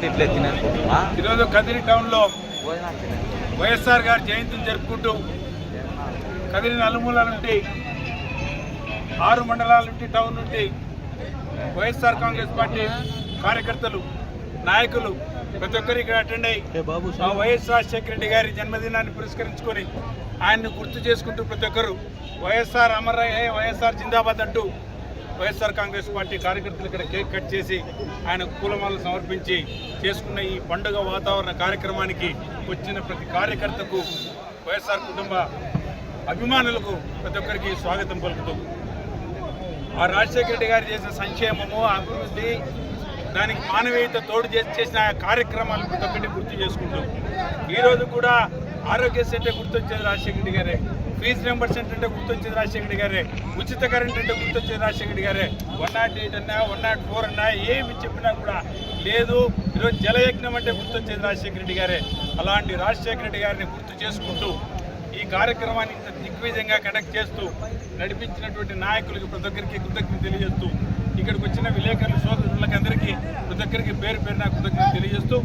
ఈరోజు కదిరి టౌన్లో వైఎస్ఆర్ గారి జయంతిని జరుపుకుంటూ కదిరి నలుమూల నుండి ఆరు మండలాల నుండి టౌన్ నుండి వైఎస్ఆర్ కాంగ్రెస్ పార్టీ కార్యకర్తలు నాయకులు ప్రతి ఒక్కరు ఇక్కడ అటెండ్ అయ్యి మా వైఎస్ రాజశేఖర రెడ్డి గారి జన్మదినాన్ని పురస్కరించుకొని ఆయన్ని గుర్తు చేసుకుంటూ ప్రతి ఒక్కరు వైఎస్ఆర్ అమరయ్య వైఎస్ఆర్ జిందాబాద్ అంటూ వైఎస్ఆర్ కాంగ్రెస్ పార్టీ కార్యకర్తలు ఇక్కడ కేక్ కట్ చేసి ఆయన కూలమాలను సమర్పించి చేసుకున్న ఈ పండుగ వాతావరణ కార్యక్రమానికి వచ్చిన ప్రతి కార్యకర్తకు వైఎస్ఆర్ కుటుంబ అభిమానులకు ప్రతి ఒక్కరికి స్వాగతం పలుకుతూ. ఆ రాజశేఖర రెడ్డి గారు చేసిన సంక్షేమము అభివృద్ధి దానికి మానవీయత తోడు చేసి చేసిన ఆ కార్యక్రమాలు ప్రతి ఒక్కటి గుర్తు చేసుకుంటూ. ఈరోజు కూడా ఆరోగ్యశ్రీ అంటే గుర్తొచ్చేది రాజశేఖర రెడ్డి గారే. ఫీజు రింబర్స్మెంట్ అంటే గుర్తొచ్చేది రాజశేఖర్ గారే. ఉచిత కరెంట్ అంటే గుర్తొచ్చేది రాజశేఖర్ గారే. వన్ నాట్ ఎయిట్ అన్నా వన్ నాట్ ఫోర్ అన్నా ఏమి చెప్పినా కూడా లేదు. ఈరోజు జలయజ్ఞం అంటే గుర్తొచ్చేది రాజశేఖర రెడ్డి గారే. అలాంటి రాజశేఖర రెడ్డి గారిని గుర్తు చేసుకుంటూ ఈ కార్యక్రమాన్ని ఇంత దిగ్విజయంగా కండక్ట్ చేస్తూ నడిపించినటువంటి నాయకులకి ప్రతి ఒక్కరికి కృతజ్ఞత తెలియజేస్తూ ఇక్కడికి వచ్చిన విలేకరులు సోదరులకందరికీ ప్రతి ఒక్కరికి పేరు పేరున కృతజ్ఞత తెలియజేస్తూ